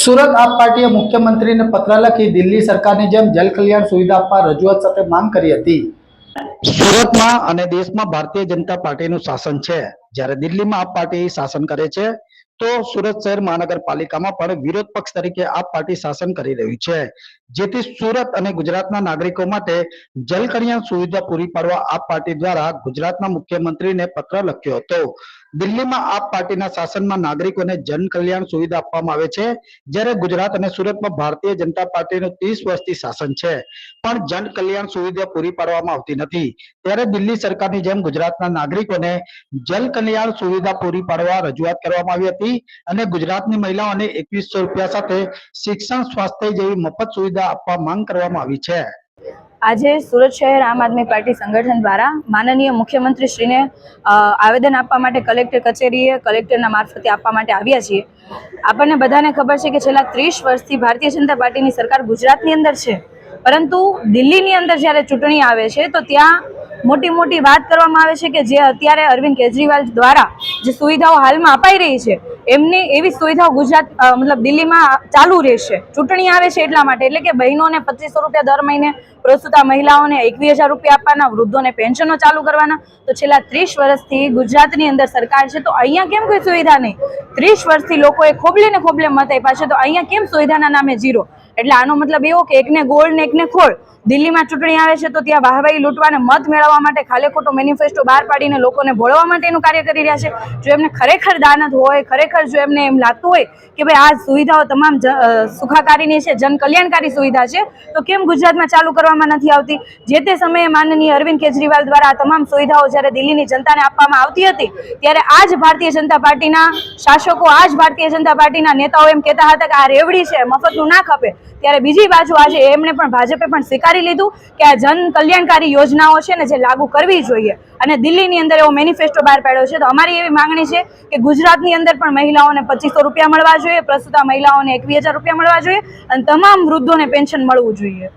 સુરત આપ પાર્ટીએ મુખ્યમંત્રીને પત્ર લખી દિલ્હી સરકારની જેમ જલ કલ્યાણ સુવિધા આપવા રજૂઆત સાથે માંગ કરી હતી. સુરતમાં અને દેશમાં ભારતીય જનતા પાર્ટીનું શાસન છે. જ્યારે દિલ્હીમાં આપ પાર્ટી શાસન કરે છે, તો સુરત શહેર મહાનગરપાલિકામાં પણ વિરોધ પક્ષ તરીકે આપ પાર્ટી શાસન કરી રહ્યું છે. જેથી સુરત અને ગુજરાતના નાગરિકો માટે જલ સુવિધા પૂરી પાડવા આપ પાર્ટી દ્વારા ગુજરાતના મુખ્યમંત્રીને પત્ર લખ્યો હતો. દિલ્હીમાં આપ પાર્ટીના શાસનમાં નાગરિકોને જન સુવિધા આપવામાં આવે છે, જ્યારે ગુજરાત અને સુરતમાં ભારતીય જનતા પાર્ટીનું ત્રીસ વર્ષથી શાસન છે. પણ જન કલ્યાણ સુવિધા પૂરી પાડવામાં આવતી નથી. ત્યારે દિલ્હી સરકારની જેમ ગુજરાતના નાગરિકોને જલ કલ્યાણ સુવિધા પૂરી પાડવા રજૂઆત કરવામાં આવી હતી અને ગુજરાતની મહિલાઓને એકવીસો રૂપિયા સાથે શિક્ષણ, સ્વાસ્થ્ય જેવી મફત સુવિધા આપવા માંગ કરવામાં આવી છે. આજે સુરત શહેર આમ આદમી પાર્ટી સંગઠન દ્વારા માનનીય મુખ્યમંત્રી શ્રીને આવેદન આપવા માટે કલેક્ટર કચેરીએ કલેક્ટરના મારફતે આપવા માટે આવ્યા છીએ. આપણને બધાને ખબર છે કે છેલ્લા ત્રીસ વર્ષથી ભારતીય જનતા પાર્ટીની સરકાર ગુજરાતની અંદર છે. પરંતુ દિલ્હીની અંદર જ્યારે ચૂંટણી આવે છે, તો ત્યાં મોટી મોટી વાત કરવામાં આવે છે કે જે અત્યારે અરવિંદ કેજરીવાલ દ્વારા જે સુવિધાઓ હાલમાં અપાઈ રહી છે, એમની એવી સુવિધાઓ ગુજરાત મતલબ દિલ્હીમાં ચાલુ રહેશે. ચૂંટણી આવે છે એટલા માટે, એટલે કે બહેનોને પચીસો રૂપિયા દર મહિને પ્રસ્તુતા મહિલાઓને એકવીસ હજાર રૂપિયા આપવાના, વૃદ્ધોને પેન્શનો ચાલુ કરવાના. તો છેલ્લા ત્રીસ વર્ષથી ગુજરાતની અંદર સરકાર છે, તો અહીંયા કેમ કોઈ સુવિધા નહીં? ત્રીસ વર્ષથી લોકોએ ખોબલે ને ખોબલે મત આપ્યા છે, તો અહીંયા કેમ સુવિધાના નામે ઝીરો એટલે આનો મતલબ એવો કે એકને ગોળ ને એકને ખોળ. દિલ્હીમાં ચૂંટણી આવે છે તો ત્યાં વાહવાઈ લૂંટવાને મત મેળવવા માટે ખાલે ખોટો મેનિફેસ્ટો બહાર પાડીને લોકોને ભોળવા માટેનું કાર્ય કરી રહ્યા છે. જો એમને ખરેખર દાનત હોય, ખરેખર જો એમને એમ લાગતું હોય કે ભાઈ આ સુવિધાઓ તમામ સુખાકારીની છે, જનકલ્યાણકારી સુવિધા છે, તો કેમ ગુજરાતમાં ચાલુ કરવામાં નથી આવતી? જે તે સમયે માનનીય અરવિંદ કેજરીવાલ દ્વારા તમામ સુવિધાઓ જ્યારે દિલ્હીની જનતાને આપવામાં આવતી હતી, ત્યારે આ જ ભારતીય જનતા પાર્ટીના શાસકો આ જ ભારતીય જનતા પાર્ટીના નેતાઓ એમ કહેતા હતા કે આ રેવડી છે, મફતનું ના ખપે. ત્યારે બીજી બાજુ આજે એમણે પણ ભાજપે પણ સ્વીકારી લીધું કે આ જન કલ્યાણકારી યોજનાઓ છે ને જે લાગુ કરવી જોઈએ. અને દિલ્હીની અંદર એવો મેનિફેસ્ટો બહાર પાડ્યો છે. તો અમારી એવી માંગણી છે કે ગુજરાતની અંદર પણ મહિલાઓને પચીસો રૂપિયા મળવા જોઈએ. પ્રસ્તુતા મહિલાઓને એકવીસ રૂપિયા મળવા જોઈએ. અને તમામ વૃદ્ધોને પેન્શન મળવું જોઈએ.